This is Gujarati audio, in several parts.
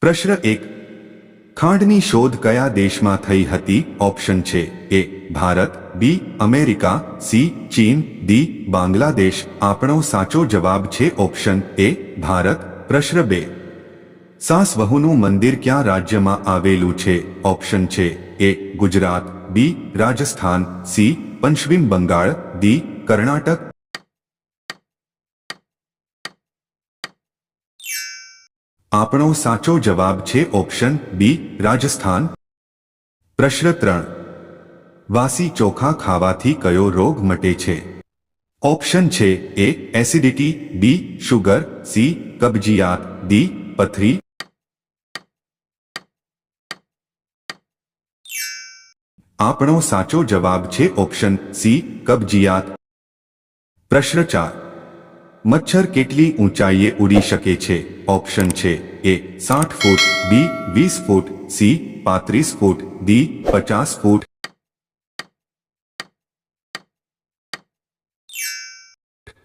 પ્રશ્ન એક. ખાંડની શોધ કયા દેશમાં થઈ હતી? ઓપ્શન છે A. Bharat, B. America, C. ચીન, ડી. બાંગ્લાદેશ. આપણો સાચો જવાબ છે ઓપ્શન એ, ભારત. પ્રશ્ન બે. સાસવહુનું મંદિર ક્યાં રાજ્યમાં આવેલું છે? ઓપ્શન છે A, Gujarat, B. Rajasthan, C. Paschim Bangal, D. Karnataka આપણો સાચો જવાબ છે ઓપ્શન બી રાજસ્થાન પ્રશ્ન ત્રણ વાસી ચોખા ખાવાથી કયો રોગ મટે છે ઓપ્શન છે A acidity B sugar C કબજિયાત ડી પથરી આપણો સાચો જવાબ છે ઓપ્શન સી કબજિયાત પ્રશ્ન ચાર મચ્છર કેટલી ઊંચાઈએ ઉડી શકે છે ઓપ્શન છે એ સાઠ ફૂટ, બી વીસ ફૂટ, સી પાંત્રીસ ફૂટ, ડી પચાસ ફૂટ.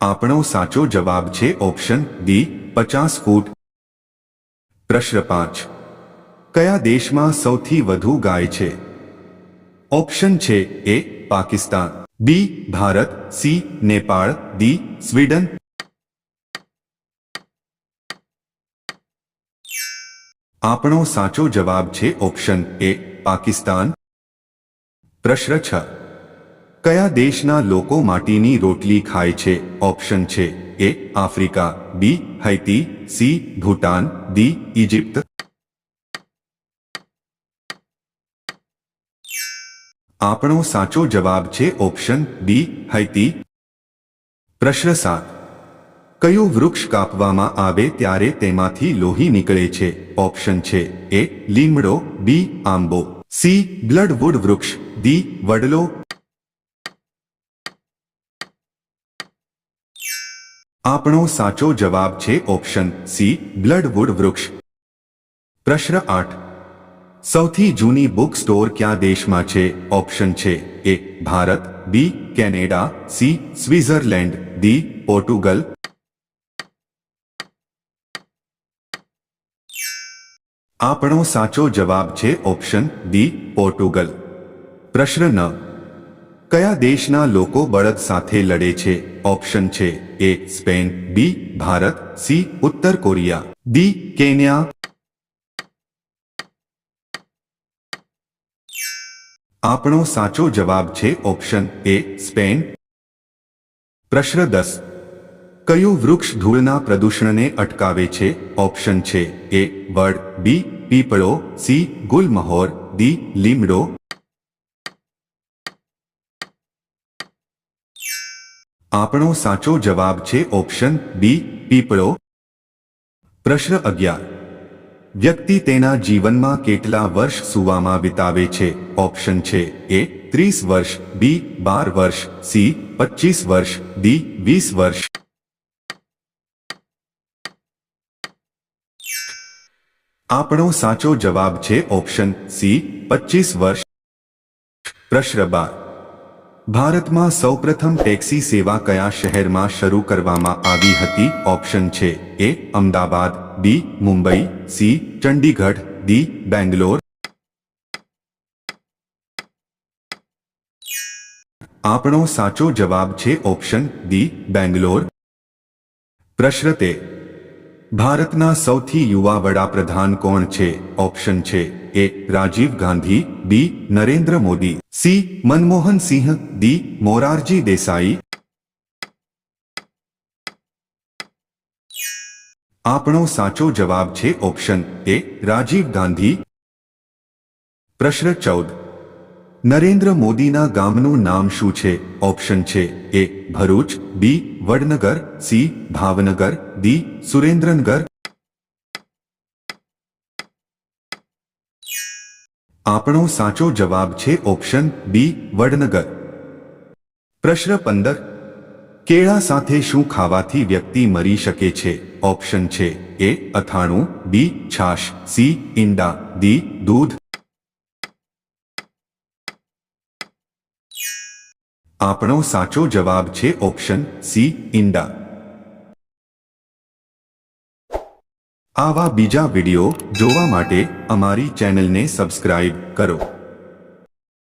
આપણો સાચો જવાબ છે ઓપ્શન ડી પચાસ ફૂટ. પ્રશ્ન પાંચ. કયા દેશમાં સૌથી વધુ ગાય છે? ઓપ્શન છે A Pakistan, B Bharat, C Nepal, D Sweden. આપણો સાચો જવાબ છે ઓપ્શન એ, પાકિસ્તાન. પ્રશ્ન છ. કયા દેશના લોકો માટીની રોટલી ખાય છે? ઓપ્શન છે A, Africa. B, Haiti. C, Bhutan. D Egypt આપણો સાચો જવાબ છે ઓપ્શન બી હૈતી. પ્રશ્ન સાત. કયું વૃક્ષ કાપવામાં આવે ત્યારે તેમાંથી લોહી નીકળે છે? ઓપ્શન છે એ, લીમડો, બી, આંબો. સી, બ્લડવુડ વૃક્ષ. ડી, વડલો. આપણો સાચો જવાબ છે ઓપ્શન સી, બ્લડવુડ વૃક્ષ. પ્રશ્ન આઠ. સૌથી જૂની બુક સ્ટોર ક્યાં દેશમાં છે? ઓપ્શન છે A, Bharat, B, Canada, C Switzerland D, Portugal. આપણો સાચો જવાબ છે ઓપ્શન ડી પોર્ટુગલ. પ્રશ્ન ન. કયા દેશના લોકો બળદ સાથે લડે છે? ઓપ્શન છે A, Spain, B, Bharat, C, ઉત્તર કોરિયા, ડી, કેન્યા. આપણો સાચો જવાબ છે ઓપ્શન એ, સ્પેન. પ્રશ્ન દસ. કયું વૃક્ષ ધૂળના પ્રદૂષણને અટકાવે છે? ઓપ્શન છે એ, વડ, બી પીપળો, સી, ગુલમહોર, ડી, લીમડો. આપણો સાચો જવાબ છે ઓપ્શન બી, પીપળો. પ્રશ્ન અગિયાર. વ્યક્તિ તેના જીવનમાં કેટલા વર્ષ સુવામાં વિતાવે છે? ઓપ્શન છે એ, ત્રીસ વર્ષ, બી, બાર વર્ષ, સી પચીસ વર્ષ, ડી, વીસ વર્ષ. આપણો સાચો જવાબ છે ઓપ્શન સી, પચીસ વર્ષ. પ્રશ્ન બાર ભારતમાં સૌપ્રથમ ટેક્સી સેવા કયા શહેરમાં શરૂ કરવામાં આવી હતી? ઓપ્શન છે A, Ahmedabad, B, Mumbai, C, Chandigarh, D, Bangalore. આપણો સાચો જવાબ છે ઓપ્શન ડી, બેંગ્લોર. પ્રશ્ન તેર ભારતના સૌથી યુવા વડાપ્રધાન કોણ છે? ઓપ્શન છે A Rajiv Gandhi, B Narendra Modi, C Manmohan Singh, D Morarji Desai. આપણો સાચો જવાબ છે ઓપ્શન એ રાજીવ ગાંધી. પ્રશ્ન ચૌદ. નરેન્દ્ર મોદીના ગામનું નામ શું છે? ઓપ્શન છે A, Bharuch, B, Vadnagar, C, Bhavnagar, D, Surendranagar. આપણો સાચો જવાબ છે ઓપ્શન બી, વડનગર. પ્રશ્ન પંદર, કેળા સાથે શું ખાવાથી વ્યક્તિ મરી શકે છે? ઓપ્શન છે એ, અથાણું, બી, છાશ, સી, ઈંડા, ડી, દૂધ. આપણો સાચો જવાબ છે ઓપ્શન સી, ઈંડા. આવા બીજા વિડિયો જોવા માટે અમારી ચેનલને સબસ્ક્રાઇબ કરો.